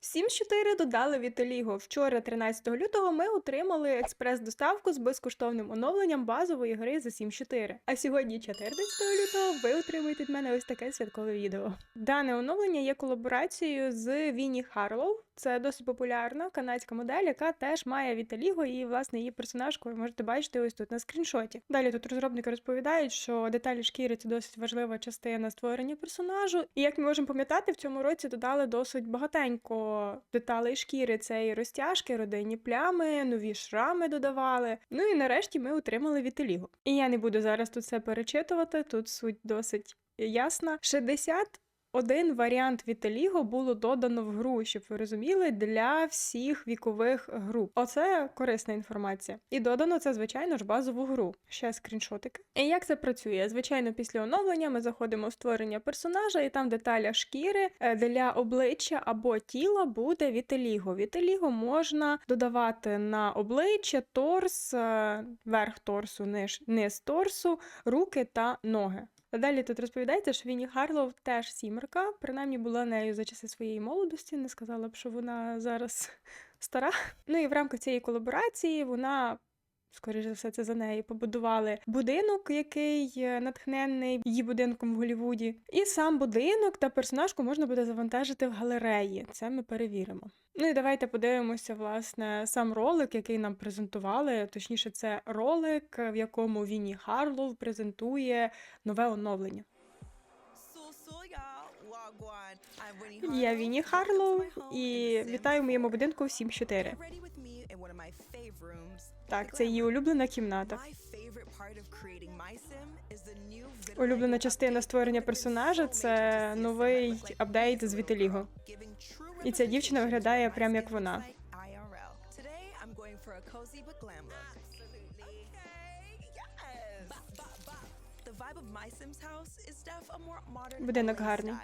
В 7.4 додали Віталіго. Вчора, 13 лютого, ми отримали експрес-доставку з безкоштовним оновленням базової гри за 7.4. А сьогодні, 14 лютого, ви отримуєте від мене ось таке святкове відео. Дане оновлення є колаборацією з Вінні Харлоу. Це досить популярна канадська модель, яка теж має Віталіго, і власне її персонажку ви можете бачити ось тут на скріншоті. Далі тут розробники розповідають, що деталі шкіри це досить важлива частина створення персонажу. І як ми можемо пам'ятати, в цьому році додали досить багатенько деталей шкіри. І розтяжки, родинні плями, нові шрами додавали. Ну і нарешті ми отримали вітиліго. І я не буду зараз тут все перечитувати. Тут суть досить ясна. 60 один варіант Віталіго було додано в гру, щоб ви розуміли, для всіх вікових груп. Оце корисна інформація. І додано це, звичайно ж, базову гру. Ще скріншотики. І як це працює? Звичайно, після оновлення ми заходимо в створення персонажа, і там деталя шкіри е, для обличчя або тіла буде Віталіго. Віталіго можна додавати на обличчя, торс, е, верх торсу, низ, низ торсу, руки та ноги. Далі тут розповідається, що Вінні Харлоу теж сімерка, принаймні була нею за часи своєї молодості, не сказала б, що вона зараз стара. Ну і в рамках цієї колаборації вона. Скоріше за все, це за неї побудували будинок, який е, натхненний її будинком в Голлівуді. І сам будинок та персонажку можна буде завантажити в галереї. Це ми перевіримо. Ну і давайте подивимося, власне, сам ролик, який нам презентували. Точніше, це ролик, в якому Вінні Харлоу презентує нове оновлення. Я Вінні Харлоу і вітаю в моєму будинку в 7-4. Так, це її улюблена кімната. Улюблена частина створення персонажа це новий апдейт з Віталіго. І ця дівчина виглядає прям як вона. Будинок гарний.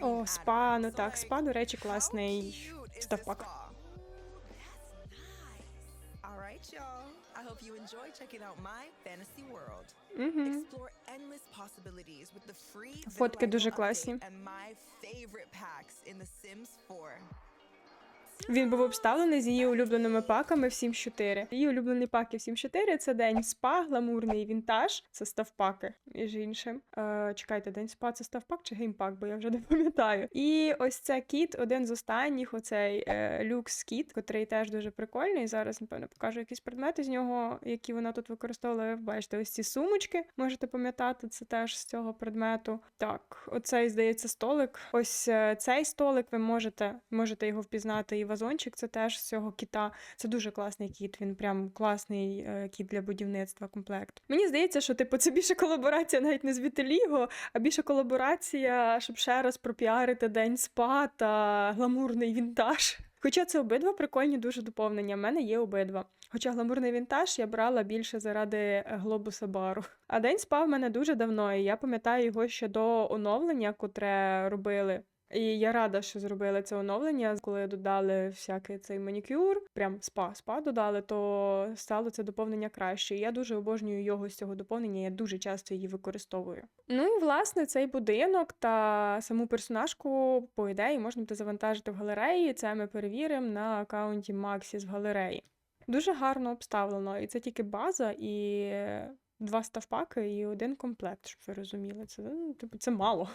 О, спа, ну так, спа, до речі, класний ставпак. Alright, y'all. I hope you enjoy checking out my fantasy world. Угу. Explore endless possibilities with the free Фотки vitiligo дуже update класні. and my favorite packs in The Sims 4. Він був обставлений з її улюбленими паками в 7.4. Її улюблений паки в 7.4 – це день спа, гламурний вінтаж, це ставпаки, між іншим. Е, чекайте, день спа це ставпак чи геймпак, бо я вже не пам'ятаю. І ось це кіт, один з останніх, оцей е, люкс кіт, котрий теж дуже прикольний. Зараз, напевно, покажу якісь предмети з нього, які вона тут використовувала. Ви Бачите, ось ці сумочки, можете пам'ятати, це теж з цього предмету. Так, оцей, здається, столик. Ось е, цей столик ви можете, можете його впізнати. Вазончик це теж з цього кіта. Це дуже класний кіт. Він прям класний е, кіт для будівництва комплект. Мені здається, що типу це більше колаборація навіть не з Віталіго, а більше колаборація, щоб ще раз пропіарити день спа та гламурний вінтаж. Хоча це обидва прикольні дуже доповнення. в мене є обидва. Хоча гламурний вінтаж я брала більше заради е, глобуса бару. А день спав мене дуже давно, і я пам'ятаю його ще до оновлення, котре робили. І я рада, що зробили це оновлення, коли додали всякий цей манікюр, прям спа, спа додали, то стало це доповнення краще. Я дуже обожнюю його з цього доповнення, я дуже часто її використовую. Ну і власне цей будинок та саму персонажку, по ідеї, можна буде завантажити в галереї. Це ми перевіримо на аккаунті Maxis в галереї. Дуже гарно обставлено, і це тільки база і два ставпаки і один комплект, щоб ви розуміли. Це ну, типу, це мало.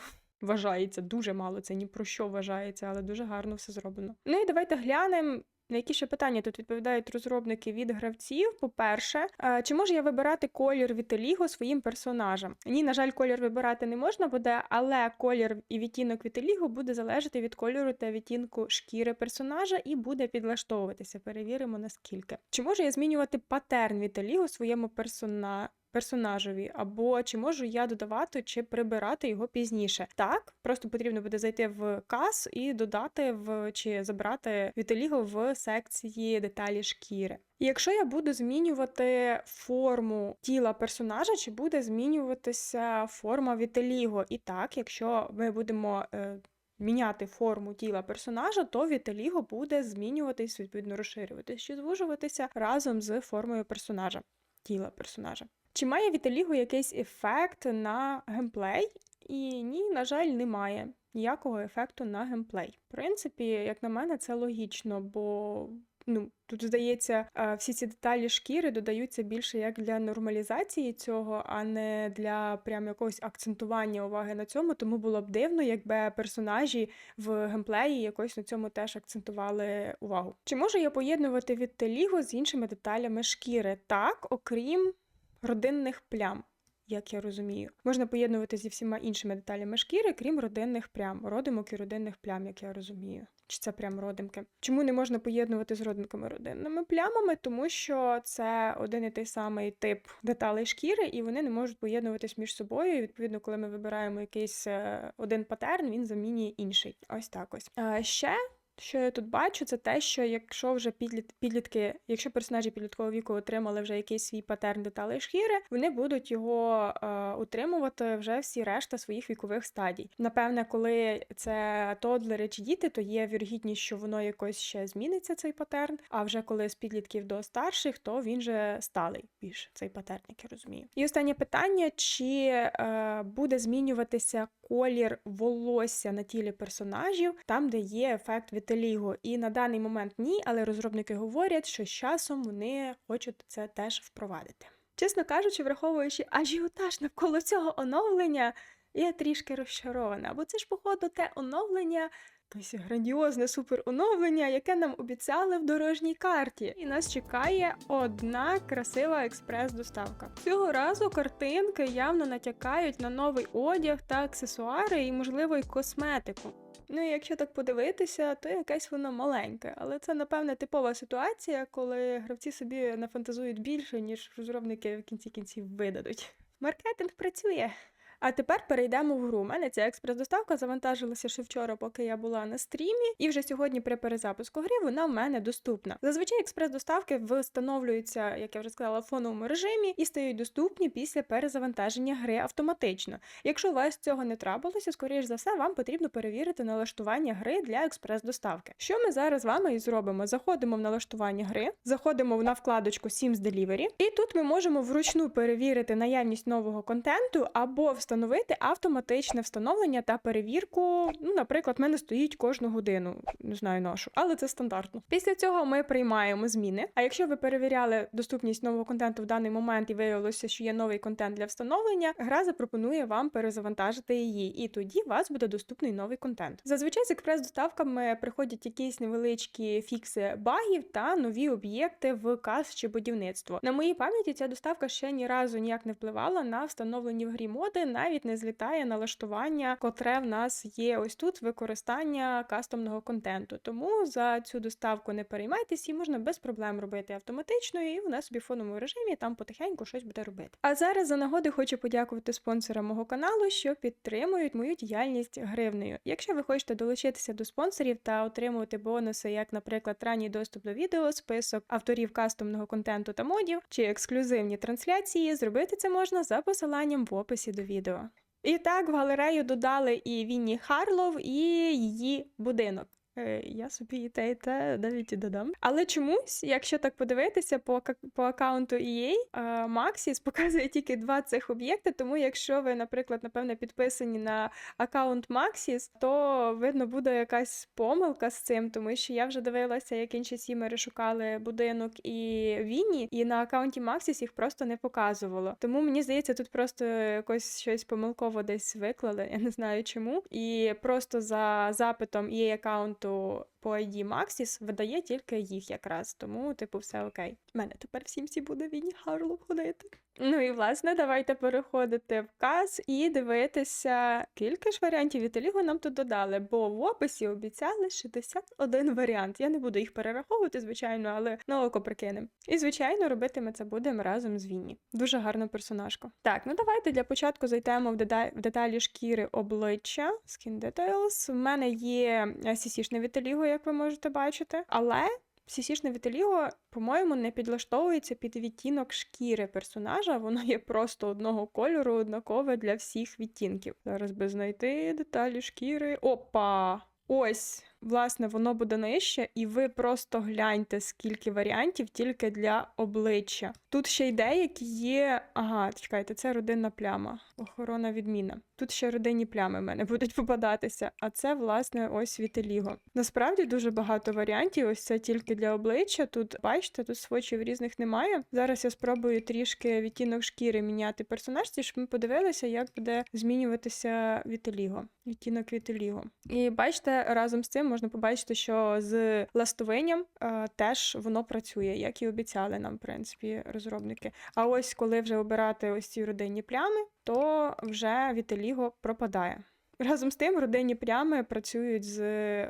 Вважається дуже мало, це ні про що вважається, але дуже гарно все зроблено. Ну і давайте глянемо. На які ще питання тут відповідають розробники від гравців? По-перше, е, чи можу я вибирати колір Віталіго своїм персонажам? Ні, на жаль, колір вибирати не можна буде, але колір і відтінок Віталіго буде залежати від кольору та відтінку шкіри персонажа і буде підлаштовуватися. Перевіримо наскільки. Чи можу я змінювати патерн Віталіго своєму персона персонажеві, або чи можу я додавати чи прибирати його пізніше. Так, просто потрібно буде зайти в кас і додати в чи забрати Віталіго в секції деталі шкіри. І якщо я буду змінювати форму тіла персонажа, чи буде змінюватися форма Віталіго? І так, якщо ми будемо. Е, Міняти форму тіла персонажа, то Віталіго буде змінюватись, відповідно розширюватись чи звужуватися разом з формою персонажа, тіла персонажа. Чи має Віталіго якийсь ефект на геймплей? І ні, на жаль, немає ніякого ефекту на геймплей. В принципі, як на мене, це логічно, бо ну тут здається, всі ці деталі шкіри додаються більше як для нормалізації цього, а не для прям якогось акцентування уваги на цьому. Тому було б дивно, якби персонажі в геймплеї якось на цьому теж акцентували увагу. Чи можу я поєднувати відтеліго з іншими деталями шкіри? Так, окрім родинних плям. Як я розумію, можна поєднувати зі всіма іншими деталями шкіри, крім родинних плям, родимок і родинних плям, як я розумію. Чи це прям родимки? Чому не можна поєднувати з родинками родинними плямами? Тому що це один і той самий тип деталей шкіри, і вони не можуть поєднуватись між собою. І відповідно, коли ми вибираємо якийсь е, один патерн, він замінює інший. Ось так ось. А ще що я тут бачу, це те, що якщо вже підліт, підлітки, якщо персонажі підліткового віку отримали вже якийсь свій патерн деталей шкіри, вони будуть його е, утримувати вже всі решта своїх вікових стадій. Напевне, коли це тодлери чи діти, то є вірогідність, що воно якось ще зміниться цей патерн. А вже коли з підлітків до старших, то він же сталий більш цей патерн, як я розумію. І останнє питання: чи е, буде змінюватися колір волосся на тілі персонажів, там, де є ефект вітеліго. І на даний момент ні, але розробники говорять, що з часом вони хочуть це теж впровадити. Чесно кажучи, враховуючи ажіотаж навколо цього оновлення, я трішки розчарована, бо це ж, походу, те оновлення. Якесь грандіозне супер оновлення, яке нам обіцяли в дорожній карті. І нас чекає одна красива експрес-доставка. Цього разу картинки явно натякають на новий одяг та аксесуари і, можливо, й косметику. Ну і якщо так подивитися, то якесь воно маленьке, але це напевне типова ситуація, коли гравці собі нафантазують більше, ніж розробники в кінці кінців видадуть. Маркетинг працює. А тепер перейдемо в гру. У мене ця експрес-доставка завантажилася ще вчора, поки я була на стрімі, і вже сьогодні при перезапуску гри вона в мене доступна. Зазвичай експрес-доставки встановлюються, як я вже сказала, в фоновому режимі і стають доступні після перезавантаження гри автоматично. Якщо у вас цього не трапилося, скоріш за все, вам потрібно перевірити налаштування гри для експрес-доставки. Що ми зараз з вами і зробимо? Заходимо в налаштування гри, заходимо на вкладочку Sims Delivery, і тут ми можемо вручну перевірити наявність нового контенту або встановити встановити автоматичне встановлення та перевірку. Ну, наприклад, в мене стоїть кожну годину, не знаю нашу, але це стандартно. Після цього ми приймаємо зміни. А якщо ви перевіряли доступність нового контенту в даний момент і виявилося, що є новий контент для встановлення, гра запропонує вам перезавантажити її, і тоді у вас буде доступний новий контент. Зазвичай з експрес-доставками приходять якісь невеличкі фікси багів та нові об'єкти в каз чи будівництво. На моїй пам'яті ця доставка ще ні разу ніяк не впливала на встановлені в грі моди навіть не злітає налаштування, котре в нас є ось тут використання кастомного контенту. Тому за цю доставку не переймайтесь, і можна без проблем робити автоматично, і вона собі в фоновому режимі там потихеньку щось буде робити. А зараз за нагоди хочу подякувати спонсорам мого каналу, що підтримують мою діяльність гривнею. Якщо ви хочете долучитися до спонсорів та отримувати бонуси, як, наприклад, ранній доступ до відео, список авторів кастомного контенту та модів чи ексклюзивні трансляції, зробити це можна за посиланням в описі до відео. І так в галерею додали і Вінні Харлов, і її будинок. Е, Я собі і те, і те навіть і додам. Але чомусь, якщо так подивитися по по аккаунту EA, Максіс показує тільки два цих об'єкти. Тому, якщо ви, наприклад, напевне, підписані на аккаунт Максіс, то видно буде якась помилка з цим, тому що я вже дивилася, як інші сімери шукали будинок і Вінні, і на аккаунті Максіс їх просто не показувало. Тому мені здається, тут просто якось щось помилково десь виклали. Я не знаю чому. І просто за запитом EA аккаунт то по ID Maxis видає тільки їх якраз, тому, типу, все окей. У мене тепер всім всі буде Вінні Харлоу ходити. Ну і власне, давайте переходити в каз і дивитися, кілька ж варіантів Віталіго нам тут додали, бо в описі обіцяли 61 варіант. Я не буду їх перераховувати, звичайно, але на око прикинемо. І, звичайно, робити ми це будемо разом з Вінні. Дуже гарна персонажка. Так, ну давайте для початку зайдемо в, деталі шкіри обличчя. Skin Details. У мене є CC-шне Віталіго, як ви можете бачити, але. Сісішне Віталіго, по-моєму, не підлаштовується під відтінок шкіри персонажа, воно є просто одного кольору, однакове для всіх відтінків. Зараз би знайти деталі шкіри. Опа! Ось власне, воно буде нижче, і ви просто гляньте, скільки варіантів тільки для обличчя. Тут ще й деякі є. Ага, чекайте, це родинна пляма. Охорона відміна. Тут ще родинні плями в мене будуть попадатися. А це, власне, ось вітеліго. Насправді дуже багато варіантів. Ось це тільки для обличчя. Тут бачите, тут свочів різних немає. Зараз я спробую трішки відтінок шкіри міняти персонажці, щоб ми подивилися, як буде змінюватися вітеліго. Відтінок вітеліго. І бачите, разом з цим можна побачити, що з ластовинням е, теж воно працює, як і обіцяли нам, в принципі, розробники. А ось коли вже обирати ось ці родинні плями, то вже вітеліго пропадає. Разом з тим, родинні плями працюють з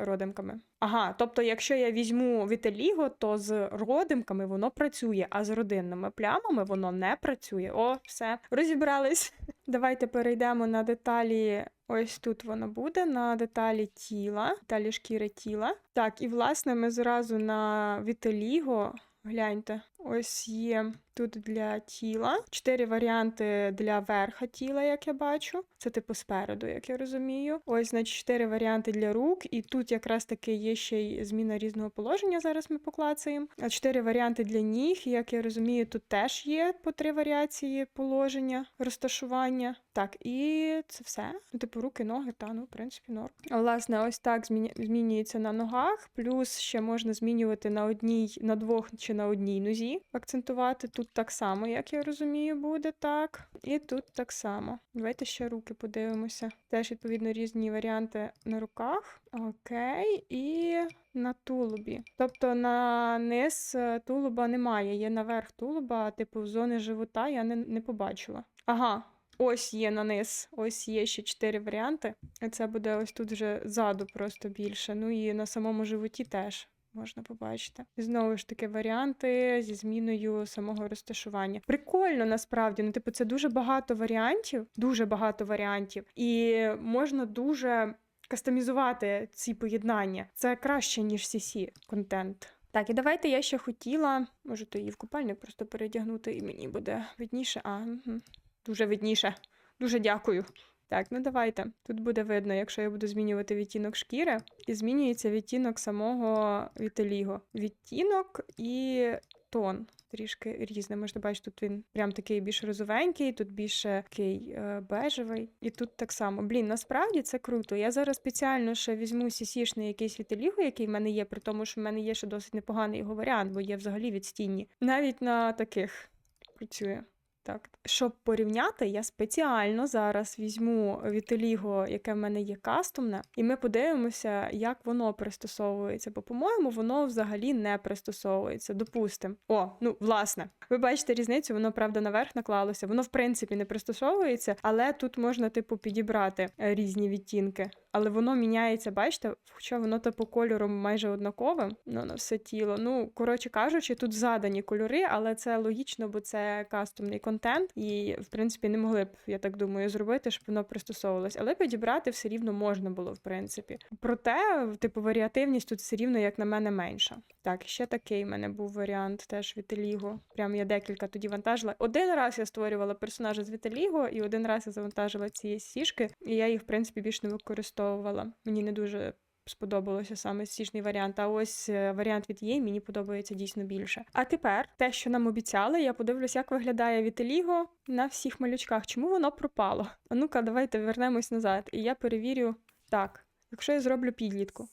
родимками. Ага, тобто, якщо я візьму вітеліго, то з родимками воно працює, а з родинними плямами воно не працює. О, все, розібрались. Давайте перейдемо на деталі. Ось тут воно буде на деталі тіла, деталі шкіри тіла. Так, і власне ми зразу на вітеліго. Гляньте, ось є тут для тіла. Чотири варіанти для верха тіла, як я бачу. Це типу спереду, як я розумію. Ось, значить, чотири варіанти для рук, і тут якраз таки є ще й зміна різного положення. Зараз ми поклацаємо. А чотири варіанти для ніг. Як я розумію, тут теж є по три варіації положення, розташування. Так, і це все. Ну, типу, руки, ноги, та ну, в принципі, норм. Власне, ось так змінюється на ногах. Плюс ще можна змінювати на одній, на двох чи на одній нозі. Акцентувати тут так само, як я розумію, буде так. І тут так само. Давайте ще руки подивимося. Теж, відповідно, різні варіанти на руках. Окей, і на тулубі. Тобто на низ е, тулуба немає, є наверх тулуба, типу зони живота я не, не побачила. Ага. Ось є на низ, ось є ще чотири варіанти. Це буде ось тут вже ззаду просто більше. Ну і на самому животі теж можна побачити. І Знову ж таки, варіанти зі зміною самого розташування. Прикольно насправді. Ну, типу, це дуже багато варіантів, дуже багато варіантів, і можна дуже кастомізувати ці поєднання. Це краще, ніж CC контент. Так, і давайте я ще хотіла, може, то її в купальник просто передягнути, і мені буде видніше. А, угу. дуже видніше. Дуже дякую. Так, ну давайте. Тут буде видно, якщо я буду змінювати відтінок шкіри, і змінюється відтінок самого вітеліго. Відтінок і тон. Трішки різне. Можна бачити, тут він прям такий більш розовенький, тут більше такий е, бежевий. І тут так само. Блін, насправді це круто. Я зараз спеціально ще візьму сісішний якийсь вітеліго, який в мене є, при тому, що в мене є ще досить непоганий його варіант, бо є взагалі відстінні. Навіть на таких працює. Так, щоб порівняти, я спеціально зараз візьму вітеліго, яке в мене є кастомне, і ми подивимося, як воно пристосовується. Бо, по-моєму, воно взагалі не пристосовується. Допустимо. О, ну власне, ви бачите різницю, воно правда наверх наклалося. Воно в принципі не пристосовується, але тут можна, типу, підібрати е, різні відтінки. Але воно міняється, бачите, хоча воно типу кольором майже однаковим, ну на все тіло. Ну, коротше кажучи, тут задані кольори, але це логічно, бо це кастомний контент, і в принципі не могли б, я так думаю, зробити, щоб воно пристосовувалось. Але підібрати все рівно можна було, в принципі. Проте, типу, варіативність тут все рівно, як на мене, менша. Так, ще такий в мене був варіант теж Вітеліго. Прям я декілька тоді вантажила. Один раз я створювала персонажа з Вітеліго, і один раз я завантажила ці сішки, і я їх, в принципі, більш не використовувала. Мені не дуже. Сподобалося саме січний варіант. А ось е, варіант від її мені подобається дійсно більше. А тепер те, що нам обіцяли, я подивлюсь, як виглядає Вітеліго на всіх малючках. Чому воно пропало? А ну-ка, давайте вернемось назад. І я перевірю так. Якщо я зроблю підлітку,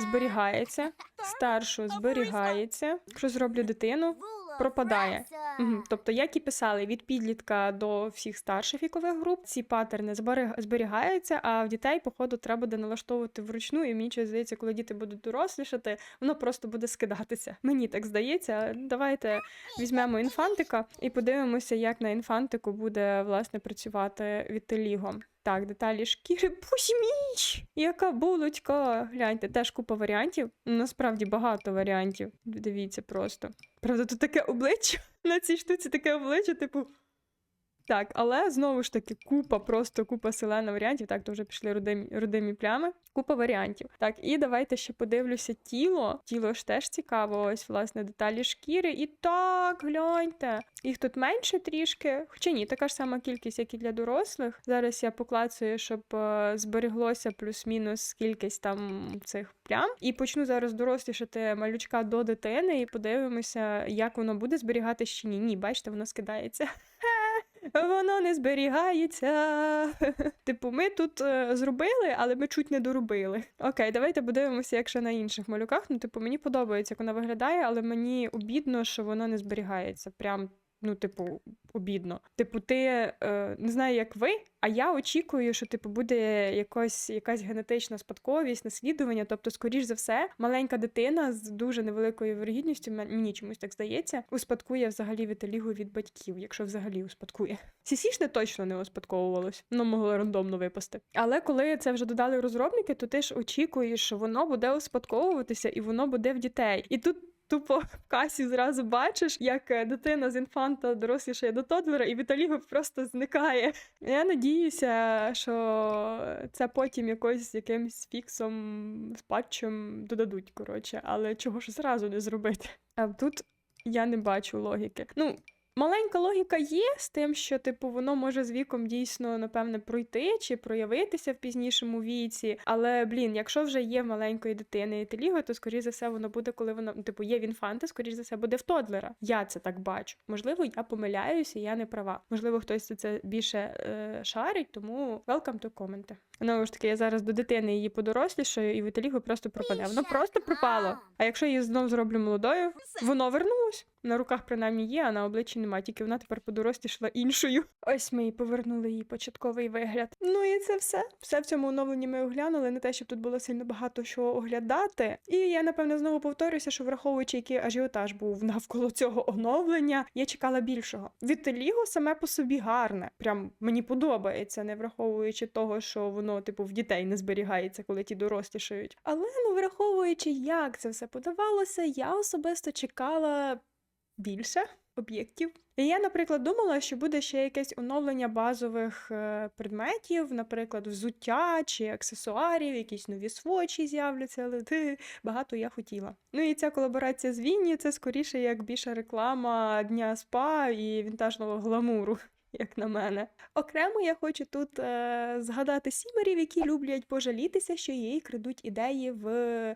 зберігається, старшу зберігається. Якщо зроблю дитину, пропадає. Угу. Тобто, як і писали, від підлітка до всіх старших вікових груп ці паттерни зберег- зберігаються, а в дітей, походу, треба буде налаштовувати вручну, і мені щось здається, коли діти будуть дорослішати, воно просто буде скидатися. Мені так здається. Давайте візьмемо інфантика і подивимося, як на інфантику буде власне працювати Вітеліго. Так, деталі шкіри. Боже мій! Яка булочка! Гляньте, теж купа варіантів. Насправді багато варіантів. Дивіться просто. Правда, тут таке обличчя на цій штуці таке обличчя, типу. Так, але знову ж таки, купа, просто купа селена варіантів. Так, то вже пішли родимі, родимі плями. Купа варіантів. Так, і давайте ще подивлюся тіло. Тіло ж теж цікаво. Ось, власне, деталі шкіри. І так, гляньте. Їх тут менше трішки. Хоча ні, така ж сама кількість, як і для дорослих. Зараз я поклацаю, щоб е, збереглося плюс-мінус кількість там цих плям. І почну зараз дорослішати малючка до дитини, і подивимося, як воно буде зберігатися чи ні. Ні, бачите, воно скидається. Воно не зберігається. Типу, ми тут е, зробили, але ми чуть не доробили. Окей, давайте подивимося, якщо на інших малюках. Ну, типу, мені подобається, як вона виглядає, але мені обідно, що воно не зберігається. Прям, ну, типу, обідно. Типу, ти е, не знаю, як ви, а я очікую, що типу буде якось якась генетична спадковість, наслідування. Тобто, скоріш за все, маленька дитина з дуже невеликою вирогідністю, мені чомусь так здається, успадкує взагалі віталігу від батьків, якщо взагалі успадкує. Сісішне точно не успадковувалось, воно могло рандомно випасти. Але коли це вже додали розробники, то ти ж очікуєш, що воно буде успадковуватися і воно буде в дітей. І тут. Тупо в касі зразу бачиш, як е, дитина з інфанта дорослішає до Тодлера, і Віталіго просто зникає. Я надіюся, що це потім якось якимсь фіксом з патчем додадуть, коротше, але чого ж зразу не зробити? А тут я не бачу логіки. Ну. Маленька логіка є з тим, що типу воно може з віком дійсно напевне пройти чи проявитися в пізнішому віці. Але блін, якщо вже є маленької дитини теліго, то скоріш за все воно буде, коли воно ну, типу є в інфанта, скоріш за все буде в Тодлера. Я це так бачу. Можливо, я помиляюся, я не права. Можливо, хтось це більше е, шарить, тому welcome to коменти. Знову ж таки, я зараз до дитини її подорослішаю, і Віталіго просто пропаде. Воно просто пропало. А якщо я її знов зроблю молодою, воно вернулось. На руках принаймні є, а на обличчі немає, тільки вона тепер подорослішала іншою. Ось ми і повернули її початковий вигляд. Ну і це все. Все в цьому оновленні ми оглянули. Не те, щоб тут було сильно багато що оглядати. І я напевно знову повторюся, що враховуючи, який ажіотаж був навколо цього оновлення, я чекала більшого. Віталіго саме по собі гарне. Прям мені подобається, не враховуючи того, що воно, типу, в дітей не зберігається, коли ті дорослішають. Але ну враховуючи, як це все подавалося, я особисто чекала більше об'єктів. І я, наприклад, думала, що буде ще якесь оновлення базових е, предметів, наприклад, взуття чи аксесуарів, якісь нові свочі з'являться, але ти багато я хотіла. Ну і ця колаборація з Вінні це скоріше як більша реклама дня спа і вінтажного гламуру. Як на мене, окремо я хочу тут е, згадати сімерів, які люблять пожалітися, що їй крадуть ідеї в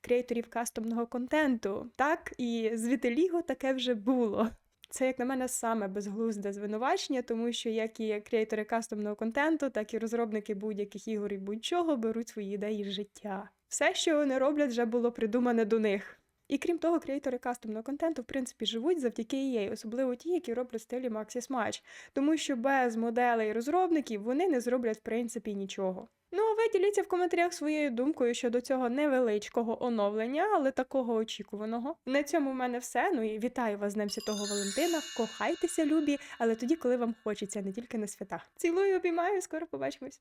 креаторів кастомного контенту. Так, і з Віталіго таке вже було. Це, як на мене, саме безглузде звинувачення, тому що як і креатори кастомного контенту, так і розробники будь-яких ігор і будь-чого беруть свої ідеї життя. Все, що вони роблять, вже було придумане до них. І крім того, креатори кастомного контенту, в принципі, живуть завдяки EA, особливо ті, які роблять стилі Maxis Match, тому що без моделей розробників вони не зроблять в принципі нічого. Ну а ви діліться в коментарях своєю думкою щодо цього невеличкого оновлення, але такого очікуваного. На цьому в мене все. Ну і вітаю вас з Днем Святого Валентина. Кохайтеся, любі, але тоді, коли вам хочеться, не тільки на свята. Цілую, обіймаю, скоро побачимось.